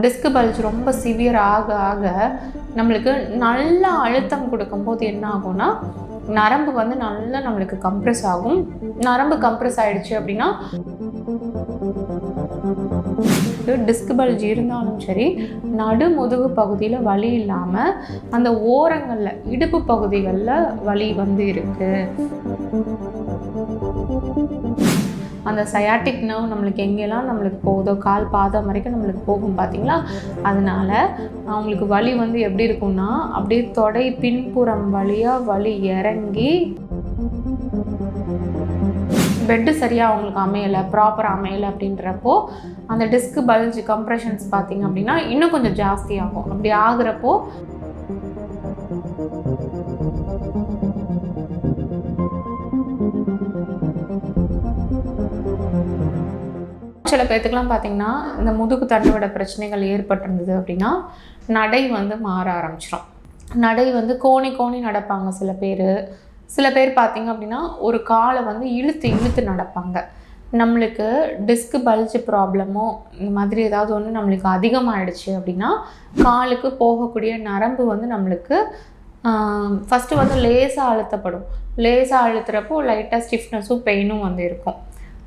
Disk bulge ரொம்ப severe ஆக ஆக நம்மளுக்கு நல்ல அழுத்தம் கொடுக்கும்போது என்ன ஆகும்னா நரம்பு வந்து நல்லா நம்மளுக்கு கம்ப்ரெஸ் ஆகும். நரம்பு கம்ப்ரெஸ் ஆயிடுச்சு அப்படின்னா டிஸ்க் பல்ஜ் இருந்தாலும் சரி நடு முதுகு பகுதியில் வலி இல்லாமல் அந்த ஓரங்களில் இடுப்பு பகுதிகளில் வலி வந்து இருக்குது அந்த சயாட்டிக் நர்வ் நம்மளுக்கு எங்கெல்லாம் நம்மளுக்கு போகுதோ கால் பாதம் வரைக்கும் நம்மளுக்கு போகும் பார்த்தீங்களா அதனால அவங்களுக்கு வலி வந்து எப்படி இருக்கும்னா அப்படியே தொடை பின்புறம் வழியாக வலி இறங்கி பெட்டு சரியாக அவங்களுக்கு அமையலை ப்ராப்பராக அமையலை அப்படின்றப்போ அந்த டிஸ்க் பல்ஜ் கம்ப்ரெஷன்ஸ் பார்த்தீங்க அப்படின்னா இன்னும் கொஞ்சம் ஜாஸ்தி ஆகும். அப்படி ஆகுறப்போ சில பேர்த்துக்கெலாம் பார்த்தீங்கன்னா இந்த முதுகு தண்டுவட பிரச்சனைகள் ஏற்பட்டிருந்தது அப்படின்னா நடை வந்து மாற ஆரம்பிச்சிடும் நடை வந்து கோணி கோணி நடப்பாங்க சில பேர். சில பேர் பார்த்தீங்க அப்படின்னா ஒரு காலை வந்து இழுத்து இழுத்து நடப்பாங்க. நம்மளுக்கு டிஸ்க் பல்ஜ் ப்ராப்ளமோ இந்த மாதிரி ஏதாவது ஒன்று நம்மளுக்கு அதிகமாகிடுச்சு அப்படின்னா காலுக்கு போகக்கூடிய நரம்பு வந்து நம்மளுக்கு ஃபஸ்ட்டு வந்து லேசாக அழுத்தப்படும். லேசாக அழுத்துறப்போ லைட்டாக ஸ்டிஃப்னஸும் பெயினும் வந்து இருக்கும்.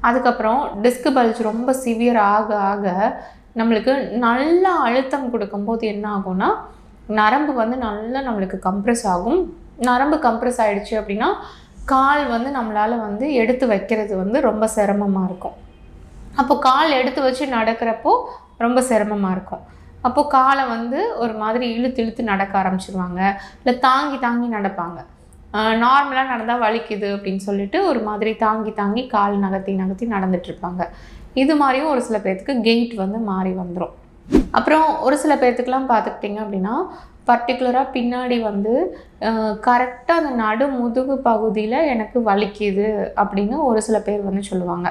அதுக்கப்புறம் டிஸ்க் பல்ஜ் ரொம்ப சிவியர் ஆக ஆக நம்மளுக்கு நல்ல அழுத்தம் கொடுக்கும்போது என்ன ஆகும்னா நரம்பு வந்து நல்லா நம்மளுக்கு கம்ப்ரெஸ் ஆகும். நரம்பு கம்ப்ரெஸ் ஆகிடுச்சு அப்படின்னா கால் வந்து நம்மளால் வந்து எடுத்து வைக்கிறது வந்து ரொம்ப சிரமமாக இருக்கும். அப்போ கால் எடுத்து வச்சு நடக்கிறப்போ ரொம்ப சிரமமாக இருக்கும். அப்போது காலை வந்து ஒரு மாதிரி இழுத்து இழுத்து நடக்க ஆரம்பிச்சிருவாங்க. இல்லை தாங்கி தாங்கி நடப்பாங்க. நார்மலாக நடந்தால் வலிக்குது அப்படின்னு சொல்லிட்டு ஒரு மாதிரி தாங்கி தாங்கி கால் நகர்த்தி நகர்த்தி நடந்துட்டுருப்பாங்க. இது மாதிரியும் ஒரு சில பேர்த்துக்கு கெயிட் வந்து மாறி வந்துடும் அப்புறம் ஒரு சில பேர்த்துக்கெலாம் பார்த்துக்கிட்டிங்க அப்படின்னா பர்டிகுலராக பின்னாடி வந்து கரெக்டாக அந்த நடு முதுகு பகுதியில் எனக்கு வலிக்குது அப்படின்னு ஒரு சில பேர் வந்து சொல்லுவாங்க.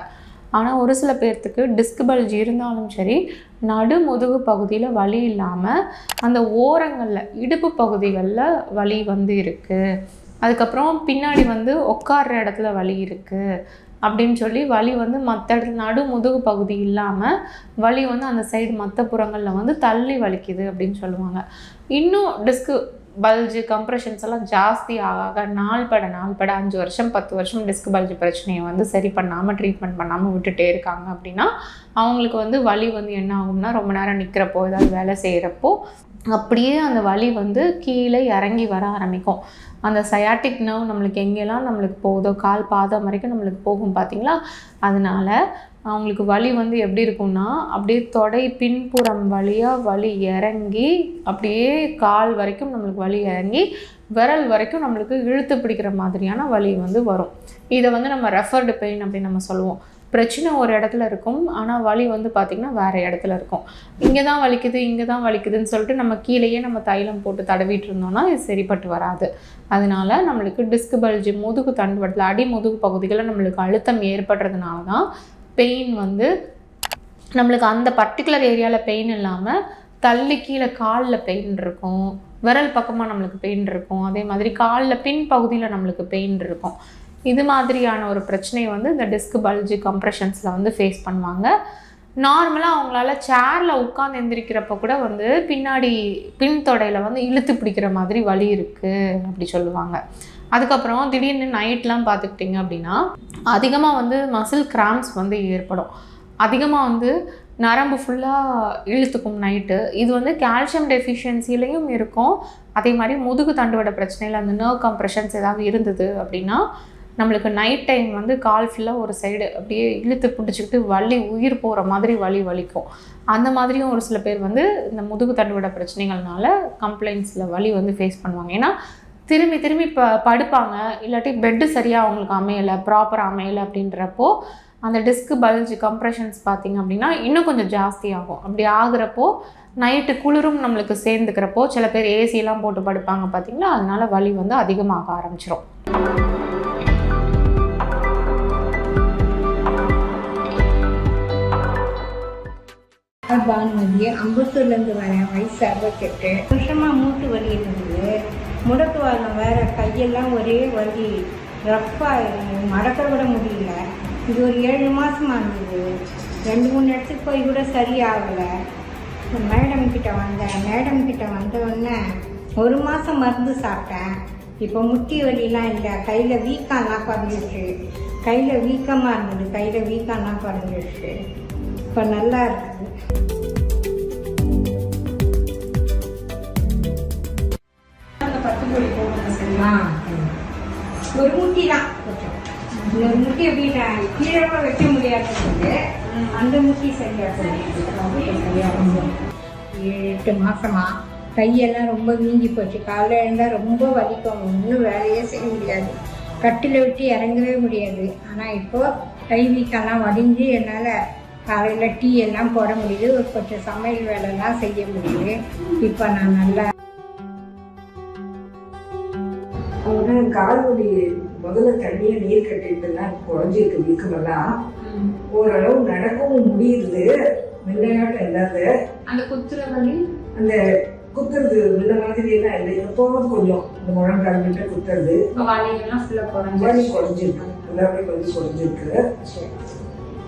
ஆனால் ஒரு சில பேர்த்துக்கு டிஸ்க் பல்ஜ் இருந்தாலும் சரி நடு முதுகு பகுதியில் வலி இல்லாமல் அந்த ஓரங்களில் இடுப்பு பகுதிகளில் வலி வந்து இருக்குது அதுக்கப்புறம் பின்னாடி வந்து உட்கார்ற இடத்துல வலி இருக்குது அப்படின்னு சொல்லி வலி வந்து மற்ற இடத்துல நடு முதுகு பகுதி இல்லாமல் வலி வந்து அந்த சைடு மற்ற புறங்களில் வந்து தள்ளி வலிக்குது அப்படின்னு சொல்லுவாங்க. இன்னும் டிஸ்க்கு பல்ஜு கம்ப்ரெஷன்ஸ் எல்லாம் ஜாஸ்தி ஆக ஆக நாள் பட நாள் பட அஞ்சு வருஷம் பத்து வருஷம் டிஸ்க் பல்ஜு பிரச்சனையை வந்து சரி பண்ணாமல் ட்ரீட்மெண்ட் பண்ணாமல் விட்டுட்டே இருக்காங்க அப்படின்னா அவங்களுக்கு வந்து வலி வந்து என்ன ஆகும்னா ரொம்ப நேரம் நிற்கிறப்போ ஏதாவது வேலை செய்கிறப்போ அப்படியே அந்த வலி வந்து கீழே இறங்கி வர ஆரம்பிக்கும். அந்த சயாட்டிக் நர்வ் நம்மளுக்கு எங்கெல்லாம் நம்மளுக்கு போகுதோ கால் பாதம் வரைக்கும் நம்மளுக்கு போகும் பார்த்தீங்களா அதனால் அவங்களுக்கு வலி வந்து எப்படி இருக்கும்னா அப்படியே தொடை பின்புறம் வழியாக வலி இறங்கி அப்படியே கால் வரைக்கும் நம்மளுக்கு வலி இறங்கி விரல் வரைக்கும் நம்மளுக்கு இழுத்து பிடிக்கிற மாதிரியான வலி வந்து வரும். இதை வந்து நம்ம ரெஃபர்டு பெயின் அப்படின்னு நம்ம சொல்லுவோம். பிரச்சனை ஒரு இடத்துல இருக்கும். ஆனால் வலி வந்து பார்த்திங்கன்னா வேறு இடத்துல இருக்கும். இங்கே தான் வலிக்குது இங்கே தான் வலிக்குதுன்னு சொல்லிட்டு நம்ம கீழேயே நம்ம தைலம் போட்டு தடவிட்டு இருந்தோம்னா இது சரிப்பட்டு வராது. அதனால நம்மளுக்கு டிஸ்க் பல்ஜி முதுகு தண்டுவடத்தில் அடி முதுகு பகுதிகளில் நம்மளுக்கு அழுத்தம் ஏற்படுறதுனால தான் பெயின் வந்து நம்மளுக்கு அந்த பர்டிகுலர் ஏரியாவில் பெயின் இல்லாமல் தள்ளி கீழே காலில் பெயின் இருக்கும். விரல் பக்கமாக நம்மளுக்கு பெயின் இருக்கும். அதே மாதிரி காலில் பின் பகுதியில் நம்மளுக்கு பெயின் இருக்கும். இது மாதிரியான ஒரு பிரச்சனையை வந்து இந்த டிஸ்க் பல்ஜி கம்ப்ரெஷன்ஸில் வந்து ஃபேஸ் பண்ணுவாங்க. நார்மலாக அவங்களால சேரில் உட்காந்து எந்திரிக்கிறப்ப கூட வந்து பின்னாடி பின் தொடையில் வந்து இழுத்து பிடிக்கிற மாதிரி வலி இருக்குது அப்படி சொல்லுவாங்க. அதுக்கப்புறம் திடீர்னு நைட்லாம் பார்த்துக்கிட்டிங்க அப்படின்னா அதிகமாக வந்து மசில் கிராம்ஸ் வந்து ஏற்படும். அதிகமாக வந்து நரம்பு ஃபுல்லாக இழுத்துக்கும் நைட்டு இது வந்து கால்சியம் டெஃபிஷியன்சிலையும் இருக்கும். அதே மாதிரி முதுகு தண்டுவட பிரச்சனையில் அந்த நர்வ் கம்ப்ரெஷன்ஸ் ஏதாவது இருந்தது அப்படின்னா நம்மளுக்கு நைட் டைம் வந்து கால் ஃபுல்லாக ஒரு சைடு அப்படியே இழுத்து பிடிச்சிக்கிட்டு வலி உயிர் போகிற மாதிரி வலி வலிக்கும். அந்த மாதிரியும் ஒரு சில பேர் வந்து இந்த முதுகு தண்டுவிட பிரச்சனைகள்னால கம்ப்ளைண்ட்ஸில் வலி வந்து ஃபேஸ் பண்ணுவாங்க. ஏன்னா திரும்பி திரும்பி ப படுப்பாங்க. இல்லாட்டி பெட்டு சரியாக அவங்களுக்கு அமையலை ப்ராப்பராக அமையலை அப்படின்றப்போ அந்த டிஸ்க் பல்ஜ் கம்ப்ரெஷன்ஸ் பார்த்திங்க அப்படின்னா இன்னும் கொஞ்சம் ஜாஸ்தி ஆகும். அப்படி ஆகுறப்போ நைட்டு குளிரும் நம்மளுக்கு சேர்ந்துக்கிறப்போ சில பேர் ஏசிலாம் போட்டு படுப்பாங்க பார்த்தீங்களா அதனால வலி வந்து அதிகமாக ஆரம்பிச்சிடும் ஆரம்பிச்சிரும் பானுமதி அம்பத்தூர்லேருந்து வரேன் வயசு அறுபத்தெட்டு வருஷமாக மூட்டு வலி இருந்தது. முடக்கு வாரம் வேற கையெல்லாம் ஒரே வலி. ரஃப்பாக மடக்க விட முடியல. இது ஒரு ஏழு மாதமாக இருந்தது. ரெண்டு மூணு இடத்துக்கு போய் கூட சரியாகலை. மேடம் கிட்ட வந்தேன். மேடம் கிட்ட வந்தவுடனே ஒரு மாதம் மருந்து சாப்பிட்டேன். இப்போ முட்டி வலிலாம் இல்லை. கையில் வீக்கம்லாம் குறைஞ்சிருச்சு. கையில் வீக்கமாக இருந்தது. கையில் வீக்கம்லாம் குறைஞ்சிருச்சு. இப்போ நல்லா இருக்குது ஆ ஒரு முட்டி தான். ஒரு முட்டி எப்படி நான் கீழே கூட வைக்க முடியாதது அந்த முட்டி சரியா எட்டு மாசமா கையெல்லாம் ரொம்ப வீங்கி போச்சு. காலைல எழுந்தால் ரொம்ப வலிக்கும். ஒன்றும் வேலையே செய்ய முடியாது. கட்டில விட்டு இறங்கவே முடியாது. ஆனால் இப்போ கை வீக்கெல்லாம் வடிஞ்சு என்னால் காலையில் டீ எல்லாம் போட முடியுது. ஒரு கொஞ்சம் சமையல் வேலைலாம் செய்ய முடியுது. இப்போ நான் நல்லா ஆனா கால் வலி முதல்ல தண்ணிய நீர் கட்டிட்டுலாம் குறைஞ்சிருக்கு வீக்கமெல்லாம் ஓரளவு நடக்கவும் முடியுது. முன்னையாட்டம் இல்லாத. அந்த குத்துற வலி? அந்த குத்துறது முன்ன மாதிரி எல்லாம் இல்லை. எப்போவும் கொஞ்சம் இந்த முழங்கால் கிட்ட குத்துறது. வலி குறைஞ்சிருக்கு. எல்லாமே கொஞ்சம் குறைஞ்சிருக்கு.